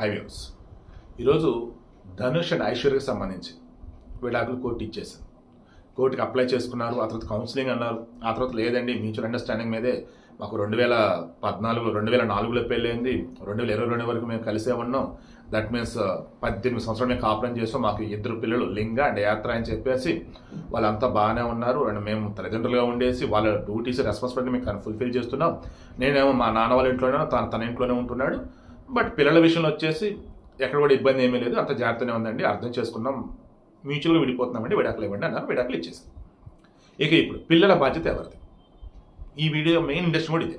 Highways ఈరోజు Dhanush and ఐశ్వర్యకి సంబంధించి విడాకులు కోర్టు ఇచ్చేసింది. కోర్టుకి అప్లై చేసుకున్నారు ఆ తర్వాత కౌన్సిలింగ్ అన్నారు. ఆ తర్వాత లేదండి మ్యూచువల్ అండర్స్టాండింగ్ మీదే మాకు రెండు వేల పద్నాలుగు రెండు వేల నాలుగులో పెళ్ళైంది. రెండు వేల ఇరవై రెండు వరకు మేము కలిసే ఉన్నాం. దట్ మీన్స్ uh, పద్దెనిమిది సంవత్సరాలు మేము కాపురం చేస్తాం మాకు ఇద్దరు పిల్లలు లింగ అండ్ యాత్ర అని చెప్పేసి వాళ్ళంతా బాగానే ఉన్నారు. అండ్ మేము తల్లిదండ్రులుగా ఉండేసి వాళ్ళ డ్యూటీస్ రెస్పాన్సిబిలిటీ మేము ఫుల్ఫిల్ చేస్తున్నాం. నేనేమో మా నాన్న వాళ్ళ ఇంట్లోనే తన తన ఇంట్లోనే ఉంటున్నాడు. బట్ పిల్లల విషయంలో వచ్చేసి ఎక్కడ కూడా ఇబ్బంది ఏమీ లేదు. అంత జాగ్రత్తనే ఉందండి. అర్థం చేసుకున్నాం. మ్యూచువల్గా విడిపోతున్నామండి. విడాకులు ఇవ్వండి అన్నారు. విడాకులు ఇచ్చేసాం. ఇక ఇప్పుడు పిల్లల బాధ్యత ఎవరిది? ఈ వీడియో మెయిన్ ఇండస్ట్రీ కూడా ఇదే.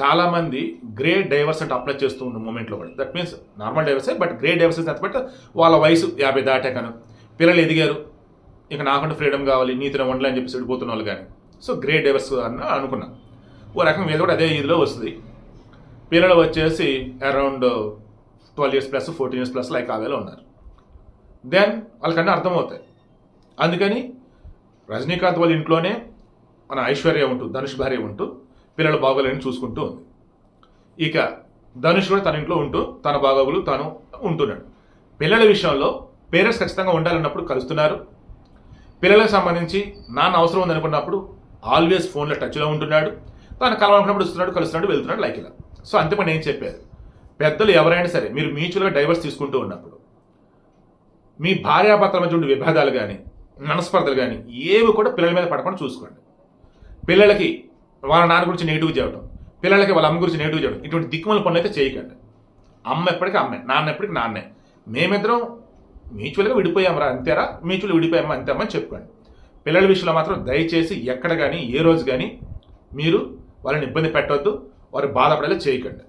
చాలామంది గ్రే డైవర్స్ అంటే అప్లై చేస్తూ ఉన్న మూమెంట్లో కూడా. దట్ మీన్స్ నార్మల్ డైవర్సే బట్ గ్రే డైవర్స్ ఎంత బట్ వాళ్ళ వయసు యాభై దాటాకను. పిల్లలు ఎదిగారు. ఇక నాకంటే ఫ్రీడమ్ కావాలి నీతిని వండలే అని చెప్పేసి విడిపోతున్న వాళ్ళు కానీ. సో గ్రే డైవర్స్ అన్న అనుకున్నాను ఓ రకం మీద కూడా అదే ఇదిలో వస్తుంది. పిల్లలు వచ్చేసి around twelve years plus fourteen years plus like ఆవేలో ఉన్నారు. దెన్ వాళ్ళకన్నా అర్థమవుతాయి. అందుకని రజనీకాంత్ వాళ్ళ ఇంట్లోనే మన ఐశ్వర్య ఉంటూ ధనుష్ భార్య ఉంటూ పిల్లల బాగోలేని చూసుకుంటూ ఉంది. ఇక ధనుష్ కూడా తన ఇంట్లో ఉంటూ తన బాగోగులు తాను ఉంటున్నాడు. పిల్లల విషయంలో పేరెంట్స్ ఖచ్చితంగా ఉండాలన్నప్పుడు కలుస్తున్నారు. పిల్లలకు సంబంధించి నాన్న అవసరం ఉంది అనుకున్నప్పుడు ఆల్వేస్ ఫోన్లో టచ్లో ఉంటున్నాడు. తాను కలవాలనుకున్నప్పుడు వస్తున్నాడు కలుస్తున్నాడు వెళ్తున్నాడు లైక్ ఇలా సో అంతే నేను చెప్పేది. పెద్దలు ఎవరైనా సరే మీరు మ్యూచువల్గా డైవర్స్ తీసుకుంటూ ఉన్నప్పుడు మీ భార్యాభర్తల మధ్య ఉండే విభేదాలు కానీ మనస్పర్ధలు కానీ ఏవి కూడా పిల్లల మీద పడకుండా చూసుకోండి. పిల్లలకి వాళ్ళ నాన్న గురించి నెగిటివ్ చేయడం పిల్లలకి వాళ్ళ అమ్మ గురించి నెగిటివ్ చేయడం ఇటువంటి దిక్కుమల పనులు అయితే చేయకండి. అమ్మ ఎప్పటికీ అమ్మే నాన్న ఎప్పటికీ నాన్నే. మేమిద్దరం మ్యూచువల్గా విడిపోయామరా అంతేరా? మ్యూచువల్ విడిపోయామా అంతేమా అని చెప్పుకోండి. పిల్లల విషయంలో మాత్రం దయచేసి ఎక్కడ కానీ ఏ రోజు కానీ మీరు వాళ్ళని ఇబ్బంది పెట్టవద్దు వారు బాధపడేలా చేయకండి.